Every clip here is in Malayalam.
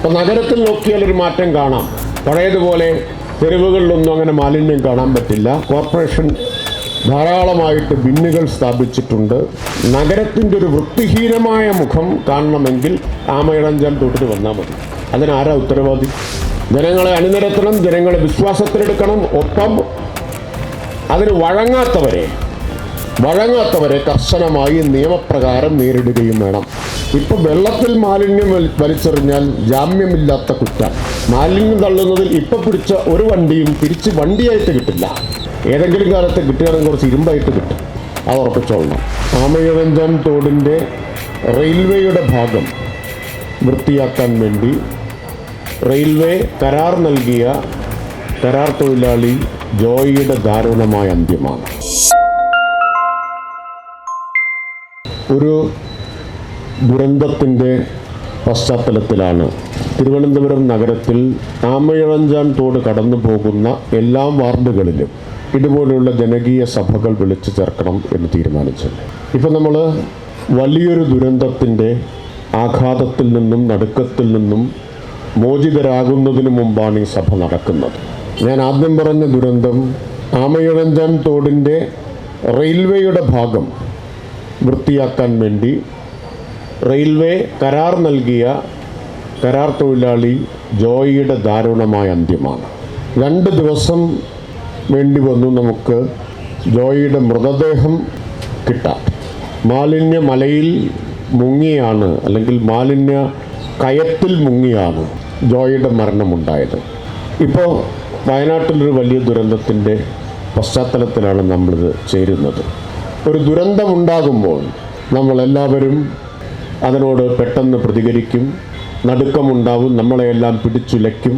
ഇപ്പം നഗരത്തിൽ നോക്കിയാൽ ഒരു മാറ്റം കാണാം. പഴയതുപോലെ തെരുവുകളിലൊന്നും അങ്ങനെ മാലിന്യം കാണാൻ പറ്റില്ല. കോർപ്പറേഷൻ ധാരാളമായിട്ട് ബിന്നുകൾ സ്ഥാപിച്ചിട്ടുണ്ട്. നഗരത്തിന്റെ ഒരു വൃത്തിഹീനമായ മുഖം കാണണമെങ്കിൽ ആമയിടഞ്ചാൻ തൊട്ടിട്ട് വന്നാൽ മതി. അതിനാരാ ഉത്തരവാദി? ജനങ്ങളെ അണിനിരത്തണം ജനങ്ങളെ വിശ്വാസത്തിലെടുക്കണം. ഒപ്പം അതിന് വഴങ്ങാത്തവരെ വഴങ്ങാത്തവരെ കർശനമായി നിയമപ്രകാരം നേരിടുകയും വേണം. ഇപ്പൊ വെള്ളത്തിൽ മാലിന്യം വലി- വലിച്ചെറിഞ്ഞാൽ ജാമ്യമില്ലാത്ത കുറ്റം. മാലിന്യം തള്ളുന്നതിൽ ഇപ്പൊ പിടിച്ച ഒരു വണ്ടിയും തിരിച്ച് വണ്ടിയായിട്ട് കിട്ടില്ല. ഏതെങ്കിലും കാലത്ത് കിട്ടുകയാണെങ്കിൽ കുറച്ച് ഇരുമ്പായിട്ട് കിട്ടും. അത് ഉറപ്പിച്ചോളണം. ആമയിഴഞ്ചാൻ തോടിന്റെ റെയിൽവേയുടെ ഭാഗം വൃത്തിയാക്കാൻ വേണ്ടി റെയിൽവേ കരാർ നൽകിയ കരാർ തൊഴിലാളി ജോയിയുടെ ദാരുണമായ അന്ത്യമാണ്. ഒരു ദുരന്തത്തിന്റെ പശ്ചാത്തലത്തിലാണ്. തിരുവനന്തപുരം നഗരത്തിൽ ആമയിഴഞ്ചാൻ തോട് കടന്നു പോകുന്ന എല്ലാ വാർഡുകളിലും ഇതുപോലെയുള്ള ജനകീയ സഭകൾ വിളിച്ചു ചേർക്കണം എന്ന് തീരുമാനിച്ചു ഇപ്പം നമ്മൾ വലിയൊരു ദുരന്തത്തിന്റെ ആഘാതത്തിൽ നിന്നും നടുക്കത്തിൽ നിന്നും മോചിതരാകുന്നതിന് മുമ്പാണ് ഈ സഭ നടക്കുന്നത്. ഞാൻ ആദ്യം പറഞ്ഞ ദുരന്തം ആമയിഴഞ്ചാൻ തോടിന്റെ റെയിൽവേയുടെ ഭാഗം വൃത്തിയാക്കാൻ വേണ്ടി റെയിൽവേ കരാർ നൽകിയ കരാർ തൊഴിലാളി ജോയിയുടെ ദാരുണമായ അന്ത്യമാണ്. രണ്ട് ദിവസം വേണ്ടി വന്നു നമുക്ക് ജോയിയുടെ മൃതദേഹം കിട്ടാൻ. മാലിന്യ മലയിൽ മുങ്ങിയാണ് അല്ലെങ്കിൽ മാലിന്യ കയത്തിൽ മുങ്ങിയാണ് ജോയിയുടെ മരണമുണ്ടായത്. ഇപ്പോൾ വയനാട്ടിലൊരു വലിയ ദുരന്തത്തിന്റെ പശ്ചാത്തലത്തിലാണ് നമ്മളിത് ചേരുന്നത്. ഒരു ദുരന്തമുണ്ടാകുമ്പോൾ നമ്മളെല്ലാവരും അതിനോട് പെട്ടെന്ന് പ്രതികരിക്കും നടുക്കമുണ്ടാവും നമ്മളെയെല്ലാം പിടിച്ചുലയ്ക്കും.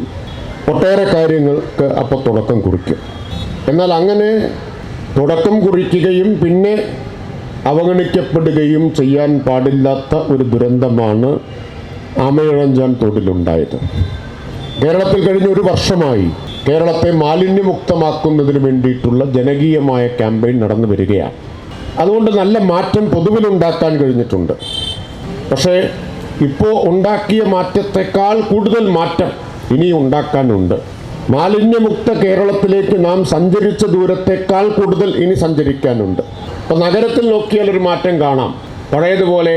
ഒട്ടേറെ കാര്യങ്ങൾക്ക് അപ്പോൾ തുടക്കം കുറിക്കും. എന്നാൽ അങ്ങനെ തുടക്കം കുറിക്കുകയും പിന്നെ അവഗണിക്കപ്പെടുകയും ചെയ്യാൻ പാടില്ലാത്ത ഒരു ദുരന്തമാണ് ആമയിഴഞ്ചാൻ തോടിലുണ്ടായത് കേരളത്തിൽ കഴിഞ്ഞ ഒരു വർഷമായി കേരളത്തെ മാലിന്യമുക്തമാക്കുന്നതിന് വേണ്ടിയിട്ടുള്ള ജനകീയമായ ക്യാമ്പയിൻ നടന്നു വരികയാണ്. അതുകൊണ്ട് നല്ല മാറ്റം പൊതുവിലുണ്ടാക്കാൻ കഴിഞ്ഞിട്ടുണ്ട്. പക്ഷേ ഇപ്പോൾ ഉണ്ടാക്കിയ മാറ്റത്തെക്കാൾ കൂടുതൽ മാറ്റം ഇനി ഉണ്ടാക്കാനുണ്ട്. മാലിന്യമുക്ത കേരളത്തിലേക്ക് നാം സഞ്ചരിച്ച ദൂരത്തെക്കാൾ കൂടുതൽ ഇനി സഞ്ചരിക്കാനുണ്ട്. അപ്പോൾ നഗരത്തിൽ നോക്കിയാൽ ഒരു മാറ്റം കാണാം. പഴയതുപോലെ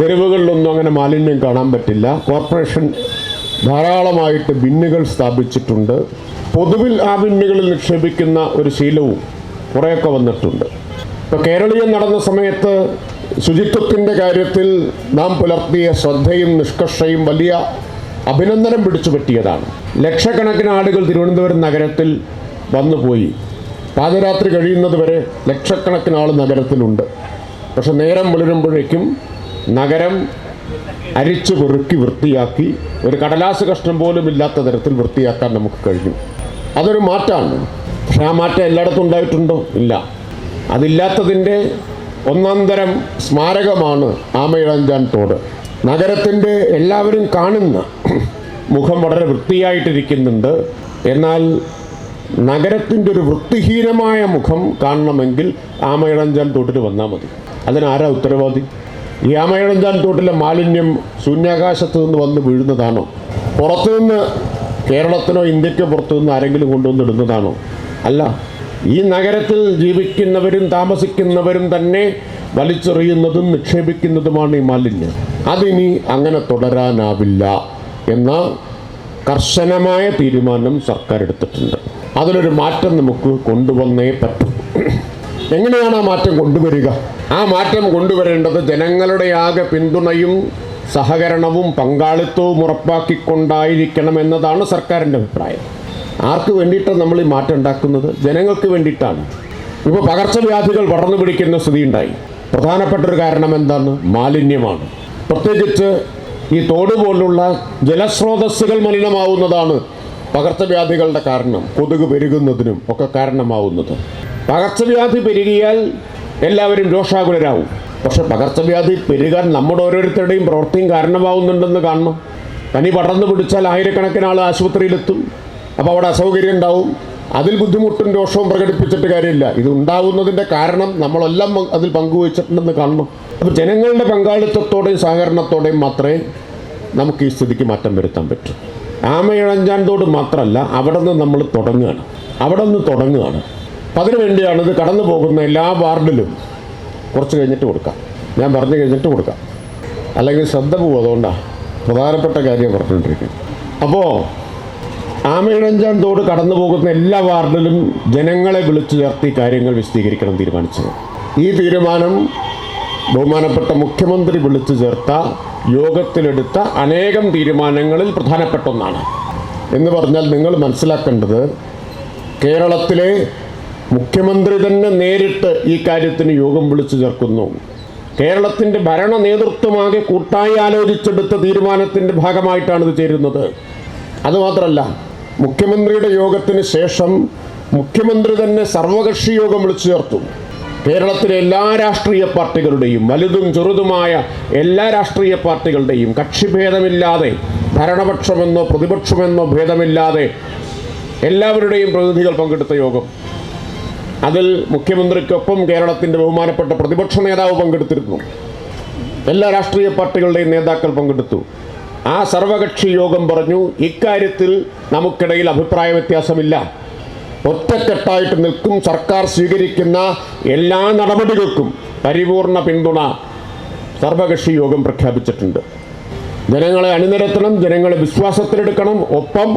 തെരുവുകളിലൊന്നും അങ്ങനെ മാലിന്യം കാണാൻ പറ്റില്ല. കോർപ്പറേഷൻ ധാരാളമായിട്ട് ബിന്നുകൾ സ്ഥാപിച്ചിട്ടുണ്ട്. പൊതുവിൽ ആ ബിന്നുകളിൽ നിക്ഷേപിക്കുന്ന ഒരു ശീലവും കുറേയൊക്കെ വന്നിട്ടുണ്ട്. ഇപ്പോൾ കേരളീയം നടന്ന സമയത്ത് ശുചിത്വത്തിന്റെ കാര്യത്തിൽ നാം പുലർത്തിയ ശ്രദ്ധയും നിഷ്കർഷയും വലിയ അഭിനന്ദനം പിടിച്ചു പറ്റിയതാണ്. ലക്ഷക്കണക്കിന് ആളുകൾ തിരുവനന്തപുരം നഗരത്തിൽ വന്നുപോയി. പാതിരാത്രി കഴിയുന്നത് വരെ ലക്ഷക്കണക്കിന് ആൾ നഗരത്തിലുണ്ട്. പക്ഷെ നേരം പുലരുമ്പോഴേക്കും നഗരം അരിച്ചു പെറുക്കി വൃത്തിയാക്കി ഒരു കടലാസ് കഷ്ണം പോലും ഇല്ലാത്ത തരത്തിൽ വൃത്തിയാക്കാൻ നമുക്ക് കഴിഞ്ഞു. അതൊരു മാറ്റമാണ് പക്ഷെ ആ മാറ്റം എല്ലായിടത്തും ഉണ്ടായിട്ടുണ്ടോ? ഇല്ല. അതില്ലാത്തതിന്റെ ഒന്നാം തരം സ്മാരകമാണ് ആമയിളഞ്ചാൻ തോട്. നഗരത്തിന്റെ എല്ലാവരും കാണുന്ന മുഖം വളരെ വൃത്തിയായിട്ടിരിക്കുന്നുണ്ട്. എന്നാൽ നഗരത്തിന്റെ ഒരു വൃത്തിഹീനമായ മുഖം കാണണമെങ്കിൽ ആമയിളഞ്ചാൻ തോട്ടിൽ വന്നാൽ മതി. അതിനാരാ ഉത്തരവാദി? ഈ ആമയിളഞ്ചാൻ തോട്ടിലെ മാലിന്യം ശൂന്യാകാശത്ത് നിന്ന് വന്ന് വീഴുന്നതാണോ? പുറത്തുനിന്ന് കേരളത്തിനോ ഇന്ത്യക്കോ പുറത്തുനിന്ന് ആരെങ്കിലും കൊണ്ടുവന്നിടുന്നതാണോ അല്ല ഈ നഗരത്തിൽ ജീവിക്കുന്നവരും താമസിക്കുന്നവരും തന്നെ വലിച്ചെറിയുന്നതും നിക്ഷേപിക്കുന്നതുമാണ് ഈ മാലിന്യം. അതിനി അങ്ങനെ തുടരാനാവില്ല എന്ന കർശനമായ തീരുമാനം സർക്കാർ എടുത്തിട്ടുണ്ട്. അതിലൊരു മാറ്റം നമുക്ക് കൊണ്ടുവന്നേ പറ്റൂ. എങ്ങനെയാണ് ആ മാറ്റം കൊണ്ടുവരിക? ആ മാറ്റം കൊണ്ടുവരേണ്ടത് ജനങ്ങളുടെ ആകെ പിന്തുണയും സഹകരണവും പങ്കാളിത്തവും ഉറപ്പാക്കിക്കൊണ്ടായിരിക്കണം എന്നതാണ് സർക്കാരിന്റെ അഭിപ്രായം. ആർക്ക് വേണ്ടിയിട്ടാണ് നമ്മൾ ഈ മാറ്റം ഉണ്ടാക്കുന്നത്? ജനങ്ങൾക്ക് വേണ്ടിയിട്ടാണ്. ഇപ്പോൾ പകർച്ചവ്യാധികൾ പടർന്നു പിടിക്കുന്ന സ്ഥിതി ഉണ്ടായി. പ്രധാനപ്പെട്ട ഒരു കാരണം എന്താണ്? മാലിന്യമാണ്. പ്രത്യേകിച്ച് ഈ തോട് പോലുള്ള ജലസ്രോതസ്സുകൾ മലിനമാവുന്നതാണ് പകർച്ചവ്യാധികളുടെ കാരണം. കൊതുക് പെരുകുന്നതിനും ഒക്കെ കാരണമാവുന്നത്. പകർച്ചവ്യാധി പെരുകിയാൽ എല്ലാവരും രോഷാകുലരാകും പക്ഷെ പകർച്ചവ്യാധി പെരുകാൻ നമ്മുടെ ഓരോരുത്തരുടെയും പ്രവൃത്തിയും കാരണമാവുന്നുണ്ടെന്ന് കാണണം. പനി പടർന്നു പിടിച്ചാൽ ആയിരക്കണക്കിന് ആൾ ആശുപത്രിയിലെത്തും. അപ്പോൾ അവിടെ അസൗകര്യം ഉണ്ടാവും. അതിൽ ബുദ്ധിമുട്ടും രോഷവും പ്രകടിപ്പിച്ചിട്ട് കാര്യമില്ല. ഇത് ഉണ്ടാകുന്നതിന്റെ കാരണം നമ്മളെല്ലാം അതിൽ പങ്കുവച്ചിട്ടുണ്ടെന്ന് കാണണം. അപ്പോൾ ജനങ്ങളുടെ പങ്കാളിത്തത്തോടെയും സഹകരണത്തോടെയും മാത്രമേ നമുക്ക് ഈ സ്ഥിതിക്ക് മാറ്റം വരുത്താൻ പറ്റൂ. ആമയിഴഞ്ചാണ്ടോട് മാത്രമല്ല അവിടെ നിന്ന് നമ്മൾ തുടങ്ങുകയാണ്. അവിടെ നിന്ന് തുടങ്ങുകയാണ്. അതിനു വേണ്ടിയാണ് ഇത് കടന്നു പോകുന്ന എല്ലാ വാർഡിലും കുറച്ച് കഴിഞ്ഞിട്ട് കൊടുക്കാം. ഞാൻ പറഞ്ഞു കഴിഞ്ഞിട്ട് കൊടുക്കാം. അല്ലെങ്കിൽ ശ്രദ്ധ പോകും അതുകൊണ്ടാണ് പ്രധാനപ്പെട്ട കാര്യം പറഞ്ഞുകൊണ്ടിരിക്കുന്നത് അപ്പോൾ ആമയിഴഞ്ചാൻ തോട് കടന്നു പോകുന്ന എല്ലാ വാർഡിലും ജനങ്ങളെ വിളിച്ചു ചേർത്തി കാര്യങ്ങൾ വിശദീകരിക്കണം തീരുമാനിച്ചത്. ഈ തീരുമാനം ബഹുമാനപ്പെട്ട മുഖ്യമന്ത്രി വിളിച്ചു ചേർത്ത യോഗത്തിലെടുത്ത അനേകം തീരുമാനങ്ങളിൽ പ്രധാനപ്പെട്ട ഒന്നാണ്. എന്ന് പറഞ്ഞാൽ നിങ്ങൾ മനസ്സിലാക്കേണ്ടത് കേരളത്തിലെ മുഖ്യമന്ത്രി തന്നെ നേരിട്ട് ഈ കാര്യത്തിന് യോഗം വിളിച്ചു ചേർക്കുന്നു. കേരളത്തിന്റെ ഭരണ നേതൃത്വമാകെ കൂട്ടായി ആലോചിച്ചെടുത്ത തീരുമാനത്തിന്റെ ഭാഗമായിട്ടാണ് ഇത് ചേരുന്നത്. അതുമാത്രമല്ല മുഖ്യമന്ത്രിയുടെ യോഗത്തിന് ശേഷം മുഖ്യമന്ത്രി തന്നെ സർവകക്ഷി യോഗം വിളിച്ചു ചേർത്തു. കേരളത്തിലെ എല്ലാ രാഷ്ട്രീയ പാർട്ടികളുടെയും വലുതും ചെറുതുമായ എല്ലാ രാഷ്ട്രീയ പാർട്ടികളുടെയും കക്ഷിഭേദമില്ലാതെ ഭരണപക്ഷമെന്നോ പ്രതിപക്ഷമെന്നോ ഭേദമില്ലാതെ എല്ലാവരുടെയും പ്രതിനിധികൾ പങ്കെടുത്ത യോഗം. അതിൽ മുഖ്യമന്ത്രിക്കൊപ്പം കേരളത്തിന്റെ ബഹുമാനപ്പെട്ട പ്രതിപക്ഷ നേതാവ് പങ്കെടുത്തിരുന്നു. എല്ലാ രാഷ്ട്രീയ പാർട്ടികളുടെയും നേതാക്കൾ പങ്കെടുത്തു. ആ സർവകക്ഷി യോഗം പറഞ്ഞു ഇക്കാര്യത്തിൽ നമുക്കിടയിൽ അഭിപ്രായ വ്യത്യാസമില്ല. ഒറ്റക്കെട്ടായിട്ട് നിൽക്കും സർക്കാർ സ്വീകരിക്കുന്ന എല്ലാ നടപടികൾക്കും പരിപൂർണ പിന്തുണ സർവകക്ഷി യോഗം പ്രഖ്യാപിച്ചിട്ടുണ്ട്. ജനങ്ങളെ അണിനിരത്തണം ജനങ്ങളെ വിശ്വാസത്തിലെടുക്കണം. ഒപ്പം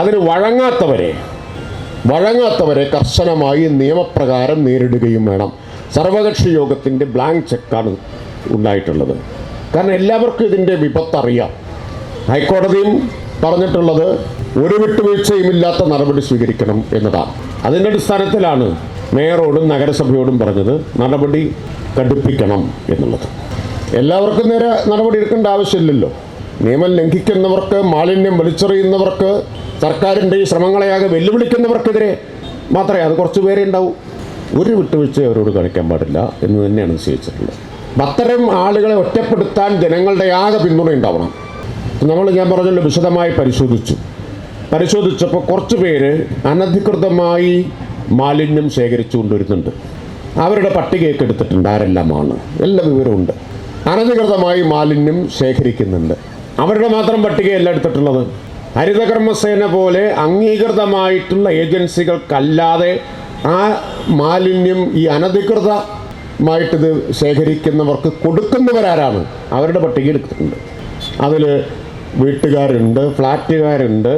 അതിന് വഴങ്ങാത്തവരെ വഴങ്ങാത്തവരെ കർശനമായി നിയമപ്രകാരം നേരിടുകയും വേണം. സർവകക്ഷി യോഗത്തിന്റെ ബ്ലാങ്ക് ചെക്കാണ് ഉണ്ടായിട്ടുള്ളത്. കാരണം എല്ലാവർക്കും ഇതിന്റെ വിപത്തറിയാം. ഹൈക്കോടതിയും പറഞ്ഞിട്ടുള്ളത് ഒരു വിട്ടുവീഴ്ചയുമില്ലാത്ത നടപടി സ്വീകരിക്കണം എന്നതാണ്. അതിന്റെ അടിസ്ഥാനത്തിലാണ് മേയറോടും നഗരസഭയോടും പറഞ്ഞത് നടപടി കടുപ്പിക്കണം എന്നുള്ളത്. എല്ലാവർക്കും നേരെ നടപടി എടുക്കേണ്ട ആവശ്യമില്ലല്ലോ. നിയമം ലംഘിക്കുന്നവർക്ക് മാലിന്യം വലിച്ചെറിയുന്നവർക്ക് സർക്കാരിന്റെ ഈ ശ്രമങ്ങളെയാകെ വെല്ലുവിളിക്കുന്നവർക്കെതിരെ മാത്രമേ അത് കുറച്ച് പേരെ ഉണ്ടാവൂ. ഒരു വിട്ടുവീഴ്ച അവരോട് കാണിക്കാൻ പാടില്ല എന്ന് തന്നെയാണ് നിശ്ചയിച്ചിട്ടുള്ളത്. അത്തരം ആളുകളെ ഒറ്റപ്പെടുത്താൻ ജനങ്ങളുടെ ആകെ പിന്തുണ ഉണ്ടാവണം. നമ്മൾ ഞാൻ പറഞ്ഞല്ലോ വിശദമായി പരിശോധിച്ചു. പരിശോധിച്ചപ്പോൾ കുറച്ച് പേര് അനധികൃതമായി മാലിന്യം ശേഖരിച്ചു കൊണ്ടുവരുന്നുണ്ട്. അവരുടെ പട്ടികയൊക്കെ എടുത്തിട്ടുണ്ട് ആരെല്ലാമാണ്. എല്ലാ വിവരമുണ്ട് അനധികൃതമായി മാലിന്യം ശേഖരിക്കുന്നുണ്ട്. അവരുടെ മാത്രം പട്ടികയല്ല എടുത്തിട്ടുള്ളത്. ഹരിതകർമ്മസേന പോലെ അംഗീകൃതമായിട്ടുള്ള ഏജൻസികൾക്കല്ലാതെ ആ മാലിന്യം ഈ അനധികൃതമായിട്ടിത് ശേഖരിക്കുന്നവർക്ക് കൊടുക്കുന്നവരാരാണ്? അവരുടെ പട്ടിക എടുത്തിട്ടുണ്ട്. അതിൽ വീട്ടുകാരുണ്ട് ഫ്ലാറ്റുകാരുണ്ട്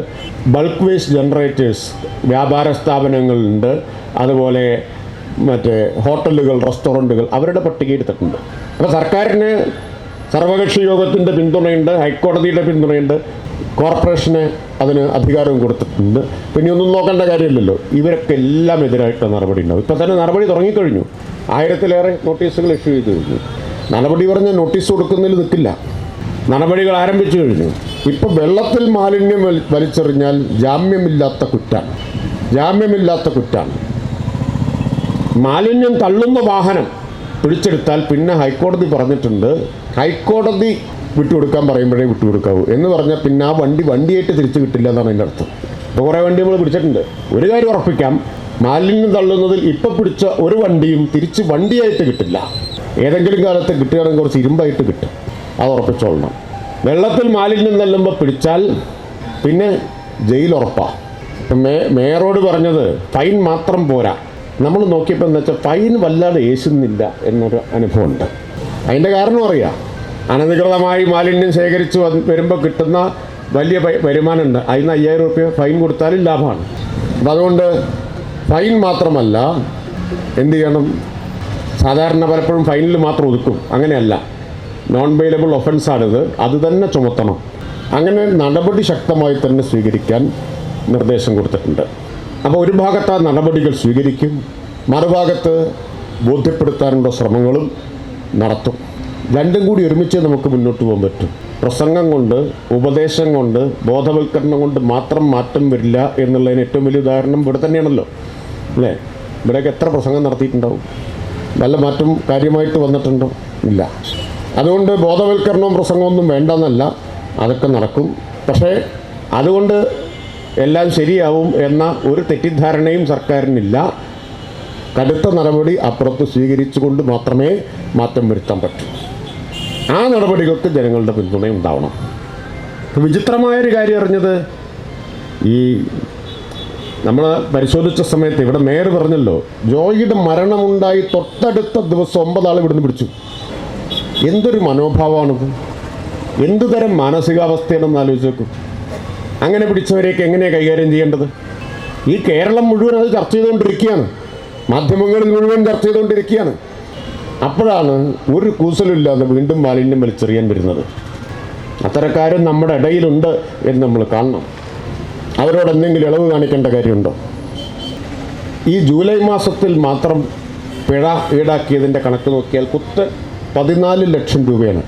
ബൾക്ക് വേസ്റ്റ് ജനറേറ്റേഴ്സ് വ്യാപാര സ്ഥാപനങ്ങളുണ്ട് അതുപോലെ മറ്റേ ഹോട്ടലുകൾ റെസ്റ്റോറന്റുകൾ അവരുടെ പട്ടിക എടുത്തിട്ടുണ്ട്. അപ്പോൾ സർക്കാരിന് സർവകക്ഷി യോഗത്തിന്റെ പിന്തുണയുണ്ട് ഹൈക്കോടതിയുടെ പിന്തുണയുണ്ട് കോർപ്പറേഷന് അതിന് അധികാരവും കൊടുത്തിട്ടുണ്ട്. പിന്നെ ഒന്നും നോക്കേണ്ട കാര്യമില്ലല്ലോ. ഇവരൊക്കെ എല്ലാം എതിരായിട്ട് നടപടി ഉണ്ടാവും ഇപ്പം തന്നെ നടപടി തുടങ്ങിക്കഴിഞ്ഞു. ആയിരത്തിലേറെ നോട്ടീസുകൾ ഇഷ്യൂ ചെയ്തു കഴിഞ്ഞു. നടപടി പറഞ്ഞ് നോട്ടീസ് കൊടുക്കുന്നതിൽ നിൽക്കില്ല. നടപടികൾ ആരംഭിച്ചു കഴിഞ്ഞു. ഇപ്പം വെള്ളത്തിൽ മാലിന്യം വലി- വലിച്ചെറിഞ്ഞാൽ ജാമ്യമില്ലാത്ത കുറ്റാണ്. ജാമ്യമില്ലാത്ത കുറ്റാണ്. മാലിന്യം തള്ളുന്ന വാഹനം പിടിച്ചെടുത്താൽ പിന്നെ ഹൈക്കോടതി പറഞ്ഞിട്ടുണ്ട് ഹൈക്കോടതി വിട്ടുകൊടുക്കാൻ പറയുമ്പോഴേ വിട്ടുകൊടുക്കാവൂ എന്ന് പറഞ്ഞാൽ പിന്നെ ആ വണ്ടി വണ്ടിയായിട്ട് തിരിച്ചു കിട്ടില്ല എന്നാണ് എന്റെ അർത്ഥം. ഇപ്പോൾ കുറേ വണ്ടി നമ്മൾ പിടിച്ചിട്ടുണ്ട്. ഒരു കാര്യം ഉറപ്പിക്കാം മാലിന്യം തള്ളുന്നതിൽ ഇപ്പം പിടിച്ച ഒരു വണ്ടിയും തിരിച്ച് വണ്ടിയായിട്ട് കിട്ടില്ല. ഏതെങ്കിലും കാലത്ത് കിട്ടുകയാണെങ്കിൽ കുറച്ച് ഇരുമ്പായിട്ട് കിട്ടും. അത് ഉറപ്പിച്ചോളണം വെള്ളത്തിൽ മാലിന്യം തള്ളുമ്പോൾ പിടിച്ചാൽ പിന്നെ ഇപ്പം മേ മേയറോട് പറഞ്ഞത് ഫൈൻ മാത്രം പോരാ. നമ്മൾ നോക്കിയപ്പോൾ എന്താ വെച്ചാൽ ഫൈൻ വല്ലാതെ ഏശുന്നില്ല എന്നൊരു അനുഭവമുണ്ട്. അതിന്റെ കാരണം അറിയാം. അനധികൃതമായി മാലിന്യം ശേഖരിച്ച് വരുമ്പോൾ കിട്ടുന്ന വലിയ വരുമാനമുണ്ട്. അതിന് അയ്യായിരം റുപ്യ ഫൈൻ കൊടുത്താലും ലാഭമാണ്. അപ്പം അതുകൊണ്ട് ഫൈൻ മാത്രമല്ല എന്ത് ചെയ്യണം? സാധാരണ പലപ്പോഴും ഫൈനിൽ മാത്രം ഒതുക്കും. അങ്ങനെയല്ല. നോൺ ബെയിലബിൾ ഒഫൻസാണിത് അത് തന്നെ ചുമത്തണം. അങ്ങനെ നടപടി ശക്തമായി തന്നെ സ്വീകരിക്കാൻ നിർദ്ദേശം കൊടുത്തിട്ടുണ്ട്. അപ്പോൾ ഒരു ഭാഗത്ത് ആ നടപടികൾ സ്വീകരിക്കും മറുഭാഗത്ത് ബോധ്യപ്പെടുത്താനുള്ള ശ്രമങ്ങളും നടത്തും. രണ്ടും കൂടി ഒരുമിച്ച് നമുക്ക് മുന്നോട്ട് പോകാൻ പറ്റും. പ്രസംഗം കൊണ്ട് ഉപദേശം കൊണ്ട് ബോധവൽക്കരണം കൊണ്ട് മാത്രം മാറ്റം വരില്ല എന്നുള്ളതിന് ഏറ്റവും വലിയ ഉദാഹരണം ഇവിടെ തന്നെയാണല്ലോ. അല്ലേ? ഇവിടെയൊക്കെ എത്ര പ്രസംഗം നടത്തിയിട്ടുണ്ടാവും? നല്ല മാറ്റം കാര്യമായിട്ട് വന്നിട്ടുണ്ടോ? ഇല്ല. അതുകൊണ്ട് ബോധവൽക്കരണവും പ്രസംഗമൊന്നും വേണ്ടെന്നല്ല. അതൊക്കെ നടക്കും. പക്ഷേ അതുകൊണ്ട് എല്ലാം ശരിയാവും എന്ന ഒരു തെറ്റിദ്ധാരണയും സർക്കാരിനില്ല. കടുത്ത നടപടി അപ്പുറത്ത് സ്വീകരിച്ചുകൊണ്ട് മാത്രമേ മാറ്റം വരുത്താൻ പറ്റൂ. ആ നടപടികൾക്ക് ജനങ്ങളുടെ പിന്തുണ ഉണ്ടാവണം വിചിത്രമായൊരു കാര്യം അറിഞ്ഞത് ഈ നമ്മൾ പരിശോധിച്ച സമയത്ത് ഇവിടെ നേരെ പറഞ്ഞല്ലോ ജോയിയുടെ മരണമുണ്ടായി തൊട്ടടുത്ത ദിവസം ഒമ്പതാൾ ഇവിടുന്ന് പിടിച്ചു. എന്തൊരു മനോഭാവമാണിത് എന്തു തരം മാനസികാവസ്ഥയാണെന്ന് ആലോചിച്ച് നോക്കും. അങ്ങനെ പിടിച്ചവരെയൊക്കെ എങ്ങനെയാണ് കൈകാര്യം ചെയ്യേണ്ടത്? ഈ കേരളം മുഴുവൻ അത് ചർച്ച ചെയ്തുകൊണ്ടിരിക്കുകയാണ്. മാധ്യമങ്ങളിൽ മുഴുവൻ ചർച്ച ചെയ്തുകൊണ്ടിരിക്കുകയാണ്. അപ്പോഴാണ് ഒരു കൂസലില്ലാതെ വീണ്ടും മാലിന്യം വലിച്ചെറിയാൻ വരുന്നത്. അത്തരക്കാരും നമ്മുടെ ഇടയിലുണ്ട് എന്ന് നമ്മൾ കാണണം. അവരോട് എന്തെങ്കിലും ഇളവ് കാണിക്കേണ്ട കാര്യമുണ്ടോ? ഈ ജൂലൈ മാസത്തിൽ മാത്രം പിഴ ഈടാക്കിയതിന്റെ കണക്ക് നോക്കിയാൽ കുത്ത് പതിനാല് ലക്ഷം രൂപയാണ്.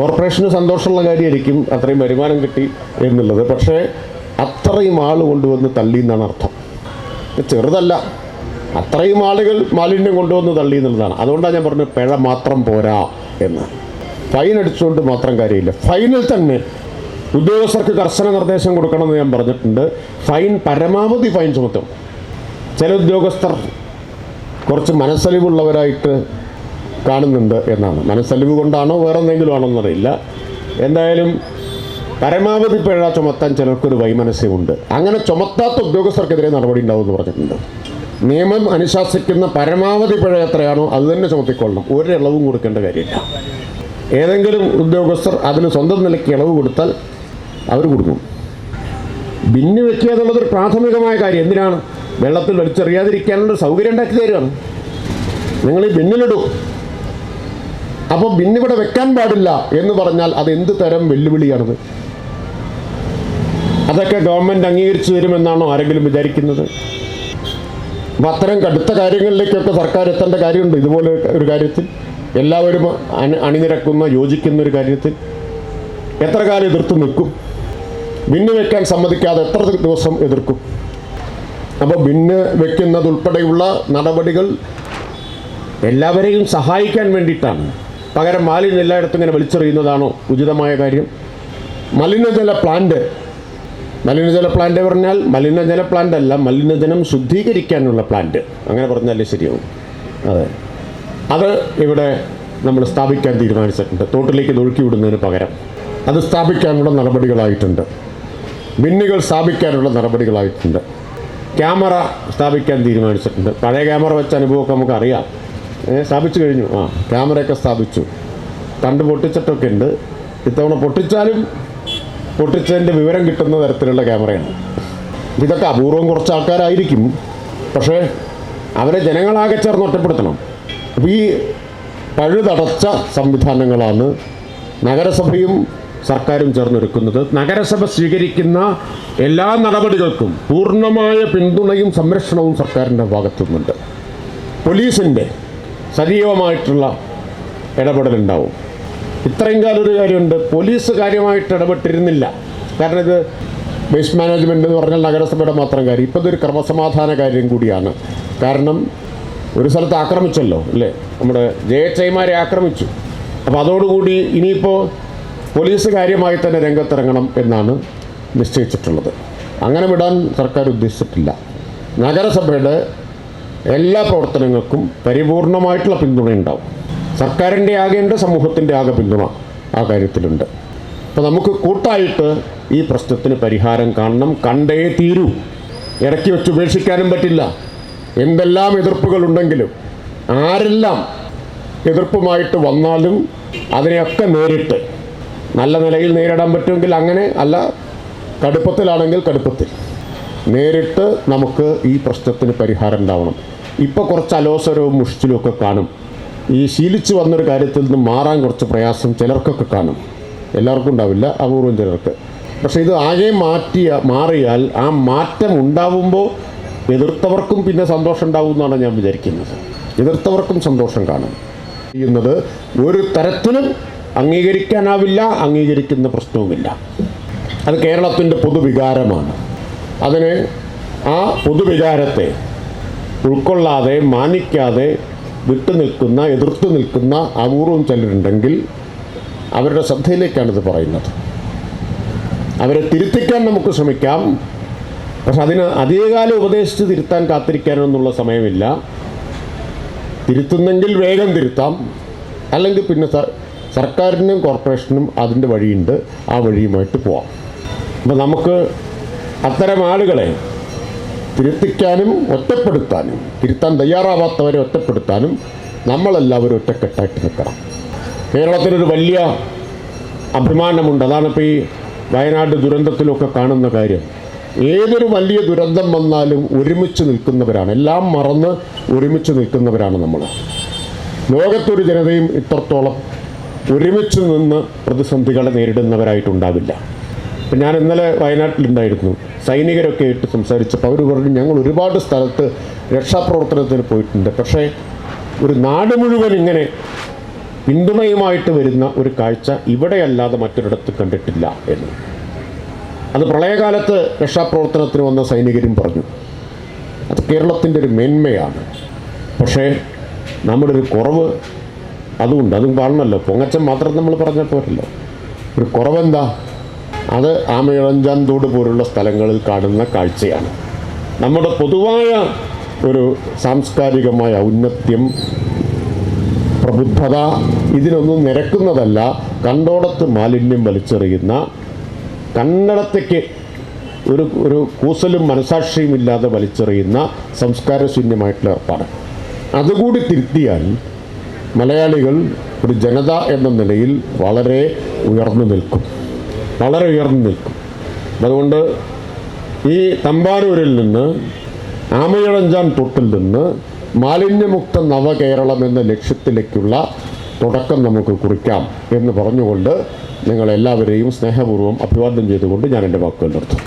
കോർപ്പറേഷന് സന്തോഷമുള്ള കാര്യമായിരിക്കും അത്രയും വരുമാനം കിട്ടി എന്നുള്ളത്. പക്ഷേ അത്രയും ആൾ കൊണ്ടുവന്ന് തള്ളി എന്നാണ് അർത്ഥം. ചെറുതല്ല. അത്രയും ആളുകൾ മാലിന്യം കൊണ്ടുവന്ന് തള്ളി എന്നുള്ളതാണ്. അതുകൊണ്ടാണ് ഞാൻ പറഞ്ഞത് പിഴ മാത്രം പോരാ എന്ന്. ഫൈൻ അടിച്ചുകൊണ്ട് മാത്രം കാര്യമില്ല. ഫൈനിൽ തന്നെ ഉദ്യോഗസ്ഥർക്ക് കർശന നിർദ്ദേശം കൊടുക്കണമെന്ന് ഞാൻ പറഞ്ഞിട്ടുണ്ട്. ഫൈൻ പരമാവധി ഫൈൻ ചുമത്തും. ചില ഉദ്യോഗസ്ഥർ കുറച്ച് മനസ്സലിവുള്ളവരായിട്ട് കാണുന്നുണ്ട് എന്നാണ്. മനസ്സലിവ് കൊണ്ടാണോ വേറെ എന്തെങ്കിലും ആണോ എന്നറിയില്ല എന്തായാലും പരമാവധി പിഴ ചുമത്താൻ ചിലർക്കൊരു വൈമനസ്യമുണ്ട്. അങ്ങനെ ചുമത്താത്ത ഉദ്യോഗസ്ഥർക്കെതിരെ നടപടി ഉണ്ടാവുമെന്ന് പറഞ്ഞിട്ടുണ്ട്. നിയമം അനുശാസിക്കുന്ന പരമാവധി പിഴ എത്രയാണോ അത് തന്നെ ചുമത്തിക്കൊള്ളണം. ഒരു ഇളവും കൊടുക്കേണ്ട കാര്യമില്ല. ഏതെങ്കിലും ഉദ്യോഗസ്ഥർ അതിന് സ്വന്തം നിലയ്ക്ക് ഇളവ് കൊടുത്താൽ അവർ കൊടുക്കും. ബിന്ന് വെക്കുക എന്നുള്ളതൊരു പ്രാഥമികമായ കാര്യം. എന്തിനാണ്? വെള്ളത്തിൽ വലിച്ചെറിയാതിരിക്കാനുള്ള സൗകര്യം ഉണ്ടാക്കി തരുകയാണ് നിങ്ങൾ ഈ ബിന്നിലിടും അപ്പോൾ ബിന്നിവിടെ വെക്കാൻ പാടില്ല എന്ന് പറഞ്ഞാൽ അത് എന്ത് തരം വെല്ലുവിളിയാണത്? അതൊക്കെ ഗവൺമെന്റ് അംഗീകരിച്ചു തരുമെന്നാണോ ആരെങ്കിലും വിചാരിക്കുന്നത്? അപ്പം അത്തരം കടുത്ത കാര്യങ്ങളിലേക്കൊക്കെ സർക്കാർ എത്തേണ്ട കാര്യമുണ്ട്. ഇതുപോലെ ഒരു കാര്യത്തിൽ എല്ലാവരും അണി അണിനിരക്കുന്ന യോജിക്കുന്ന ഒരു കാര്യത്തിൽ. എത്ര കാലം എതിർത്ത് നിൽക്കും? ബിന്ന് വെക്കാൻ സമ്മതിക്കാതെ എത്ര ദിവസം എതിർക്കും? അപ്പോൾ ബിന്ന് വെക്കുന്നതുൾപ്പെടെയുള്ള നടപടികൾ എല്ലാവരെയും സഹായിക്കാൻ വേണ്ടിയിട്ടാണ്. പകരം മാലിന്യം എല്ലായിടത്തും ഇങ്ങനെ വലിച്ചെറിയുന്നതാണോ ഉചിതമായ കാര്യം? മലിനജല പ്ലാന്റ് മലിനജല പ്ലാന്റ് പറഞ്ഞാൽ മലിനജല പ്ലാന്റ് അല്ല മലിനജലം ശുദ്ധീകരിക്കാനുള്ള പ്ലാന്റ് അങ്ങനെ പറഞ്ഞാലേ ശരിയാവും. അതെ. അത് ഇവിടെ നമ്മൾ സ്ഥാപിക്കാൻ തീരുമാനിച്ചിട്ടുണ്ട്. തോട്ടിലേക്ക് ഒഴുക്കി വിടുന്നതിന് പകരം. അത് സ്ഥാപിക്കാനുള്ള നടപടികളായിട്ടുണ്ട്. ബിന്നുകൾ സ്ഥാപിക്കാനുള്ള നടപടികളായിട്ടുണ്ട്. ക്യാമറ സ്ഥാപിക്കാൻ തീരുമാനിച്ചിട്ടുണ്ട്. പഴയ ക്യാമറ വെച്ച അനുഭവമൊക്കെ നമുക്കറിയാം. സ്ഥാപിച്ചു കഴിഞ്ഞു. ആ ക്യാമറയൊക്കെ സ്ഥാപിച്ചു. തണ്ട് പൊട്ടിച്ചിട്ടൊക്കെ ഉണ്ട്. ഇത്തവണ പൊട്ടിച്ചാലും പൊട്ടിച്ചതിന്റെ വിവരം കിട്ടുന്ന തരത്തിലുള്ള ക്യാമറയാണ്. ഇതൊക്കെ അപൂർവം കുറച്ച് ആൾക്കാരായിരിക്കും. പക്ഷേ അവരെ ജനങ്ങളാകെ ചേർന്ന് ഒറ്റപ്പെടുത്തണം. അപ്പോൾ ഈ പഴുതടച്ച സംവിധാനങ്ങളാണ് നഗരസഭയും സർക്കാരും ചേർന്നൊരുക്കുന്നത്. നഗരസഭ സ്വീകരിക്കുന്ന എല്ലാ നടപടികൾക്കും പൂർണമായ പിന്തുണയും സംരക്ഷണവും സർക്കാരിന്റെ ഭാഗത്തുനിന്നുണ്ട്. പോലീസിന്റെ സജീവമായിട്ടുള്ള ഇടപെടലുണ്ടാവും. ഇത്രയും കാലം ഒരു കാര്യമുണ്ട്. പോലീസ് കാര്യമായിട്ട് ഇടപെട്ടിരുന്നില്ല. കാരണം ഇത് വേസ്റ്റ് മാനേജ്മെന്റ് എന്ന് പറഞ്ഞാൽ നഗരസഭയുടെ മാത്രം കാര്യം. ഇപ്പോൾ ഇതൊരു ക്രമസമാധാന കാര്യം കൂടിയാണ്. കാരണം ഒരു സ്ഥലത്ത് ആക്രമിച്ചല്ലോ അല്ലേ? നമ്മുടെ ജെ എച്ച് ഐമാരെ ആക്രമിച്ചു. അപ്പോൾ അതോടുകൂടി ഇനിയിപ്പോൾ പോലീസ് കാര്യമായി തന്നെ രംഗത്തിറങ്ങണം എന്നാണ് നിശ്ചയിച്ചിട്ടുള്ളത്. അങ്ങനെ വിടാൻ സർക്കാർ ഉദ്ദേശിച്ചിട്ടില്ല. നഗരസഭയുടെ എല്ലാ പ്രവർത്തനങ്ങൾക്കും പരിപൂർണമായിട്ടുള്ള പിന്തുണയുണ്ടാവും. സർക്കാരിന്റെ ആകെയുണ്ട് സമൂഹത്തിന്റെ ആകെ പിന്തുണ ആ കാര്യത്തിലുണ്ട്. അപ്പോൾ നമുക്ക് കൂട്ടായിട്ട് ഈ പ്രശ്നത്തിന് പരിഹാരം കാണണം. കണ്ടേ തീരൂ. ഇടയ്ക്ക് വെച്ച് ഉപേക്ഷിക്കാനും പറ്റില്ല. എന്തെല്ലാം എതിർപ്പുകളുണ്ടെങ്കിലും ആരെല്ലാം എതിർപ്പുമായിട്ട് വന്നാലും അതിനെയൊക്കെ നേരിട്ട് നല്ല നിലയിൽ നേരിടാൻ പറ്റുമെങ്കിൽ അങ്ങനെ അല്ല കടുപ്പത്തിലാണെങ്കിൽ കടുപ്പത്തിൽ. നേരിട്ട് നമുക്ക് ഈ പ്രശ്നത്തിന് പരിഹാരം ഉണ്ടാവണം. ഇപ്പോൾ കുറച്ച് അലോസരവും മുഷിച്ചിലും ഒക്കെ കാണും. ഈ ശീലിച്ചു വന്നൊരു കാര്യത്തിൽ നിന്ന് മാറാൻ കുറച്ച് പ്രയാസം ചിലർക്കൊക്കെ കാണും. എല്ലാവർക്കും ഉണ്ടാവില്ല അപൂർവം ചിലർക്ക്. പക്ഷേ ഇത് ആകെ മാറ്റിയ മാറിയാൽ ആ മാറ്റം ഉണ്ടാവുമ്പോൾ എതിർത്തവർക്കും പിന്നെ സന്തോഷം ഉണ്ടാവും എന്നാണ് ഞാൻ വിചാരിക്കുന്നത്. എതിർത്തവർക്കും സന്തോഷം കാണും. ചെയ്യുന്നത് ഒരു തരത്തിലും അംഗീകരിക്കാനാവില്ല അംഗീകരിക്കുന്ന പ്രശ്നവുമില്ല. അത് കേരളത്തിന്റെ പൊതുവികാരമാണ്. അതിന് ആ പൊതുവികാരത്തെ ഉൾക്കൊള്ളാതെ മാനിക്കാതെ വിട്ടു നിൽക്കുന്ന എതിർത്ത് നിൽക്കുന്ന അപൂർവം ചിലരുണ്ടെങ്കിൽ അവരുടെ ശ്രദ്ധയിലേക്കാണിത് പറയുന്നത്. അവരെ തിരുത്തിക്കാൻ നമുക്ക് ശ്രമിക്കാം. പക്ഷെ അതിന് അധികകാലം ഉപദേശിച്ച് തിരുത്താൻ കാത്തിരിക്കാനൊന്നുള്ള സമയമില്ല. തിരുത്തുന്നെങ്കിൽ വേഗം തിരുത്താം. അല്ലെങ്കിൽ പിന്നെ സർക്കാരിനും കോർപ്പറേഷനും അതിന്റെ വഴിയുണ്ട്. ആ വഴിയുമായിട്ട് പോവാം. അപ്പോൾ നമുക്ക് അത്തരം ആളുകളെ തിരുത്തിക്കാനും ഒറ്റപ്പെടുത്താനും തിരുത്താൻ തയ്യാറാവാത്തവരെ ഒറ്റപ്പെടുത്താനും നമ്മളെല്ലാവരും ഒറ്റക്കെട്ടായിട്ട് നിൽക്കണം. കേരളത്തിനൊരു വലിയ അഭിമാനമുണ്ട്. അതാണ് ഇപ്പോൾ ഈ വയനാട് ദുരന്തത്തിലൊക്കെ കാണുന്ന കാര്യം. ഏതൊരു വലിയ ദുരന്തം വന്നാലും ഒരുമിച്ച് നിൽക്കുന്നവരാണ്. എല്ലാം മറന്ന് ഒരുമിച്ച് നിൽക്കുന്നവരാണ് നമ്മൾ ലോകത്തൊരു ജനതയും ഇത്രത്തോളം ഒരുമിച്ച് നിന്ന് പ്രതിസന്ധികളെ നേരിടുന്നവരായിട്ടുണ്ടാവില്ല. ഇപ്പം ഞാൻ ഇന്നലെ വയനാട്ടിലുണ്ടായിരുന്നു. സൈനികരൊക്കെ ആയിട്ട് സംസാരിച്ചപ്പോൾ അവർ പറഞ്ഞു ഞങ്ങൾ ഒരുപാട് സ്ഥലത്ത് രക്ഷാപ്രവർത്തനത്തിന് പോയിട്ടുണ്ട്. പക്ഷേ ഒരു നാട് മുഴുവൻ ഇങ്ങനെ പിന്തുണയുമായിട്ട് വരുന്ന ഒരു കാഴ്ച ഇവിടെയല്ലാതെ മറ്റൊരിടത്ത് കണ്ടിട്ടില്ല എന്ന്. അത് പ്രളയകാലത്ത് രക്ഷാപ്രവർത്തനത്തിന് വന്ന സൈനികരും പറഞ്ഞു അത് കേരളത്തിന്റെ ഒരു മേന്മയാണ്. പക്ഷേ നമ്മുടെ ഒരു കുറവ് അതുകൊണ്ട് അതും കാണണമല്ലോ പൊങ്ങച്ചം മാത്രം നമ്മൾ പറഞ്ഞ പോരല്ലോ. ഒരു കുറവെന്താ? അത് ആമയിളഞ്ചാന്തോട് പോലുള്ള സ്ഥലങ്ങളിൽ കാണുന്ന കാഴ്ചയാണ്. നമ്മുടെ പൊതുവായ ഒരു സാംസ്കാരികമായ ഔന്നത്യം പ്രബുദ്ധത ഇതിനൊന്നും നിരക്കുന്നതല്ല. കണ്ടോടത്ത് മാലിന്യം വലിച്ചെറിയുന്ന കന്നടത്തേക്ക് ഒരു ഒരു കൂസലും മനസാക്ഷിയും ഇല്ലാതെ വലിച്ചെറിയുന്ന സംസ്കാരശൂന്യമായിട്ടുള്ള ഏർപ്പാട്. അതുകൂടി തിരുത്തിയാൽ മലയാളികൾ ഒരു ജനത എന്ന നിലയിൽ വളരെ ഉയർന്നു നിൽക്കും. വളരെ ഉയർന്നു നിൽക്കും. അതുകൊണ്ട് ഈ തമ്പാനൂരിൽ നിന്ന് ആമയിഴഞ്ചാൻ തൊട്ടിൽ നിന്ന് മാലിന്യമുക്ത നവകേരളം എന്ന ലക്ഷ്യത്തിലേക്കുള്ള തുടക്കം നമുക്ക് കുറിക്കാം എന്ന് പറഞ്ഞുകൊണ്ട് നിങ്ങളെല്ലാവരെയും സ്നേഹപൂർവം അഭിവാദ്യം ചെയ്തുകൊണ്ട് ഞാൻ എന്റെ വാക്കുകൾ നിർത്തും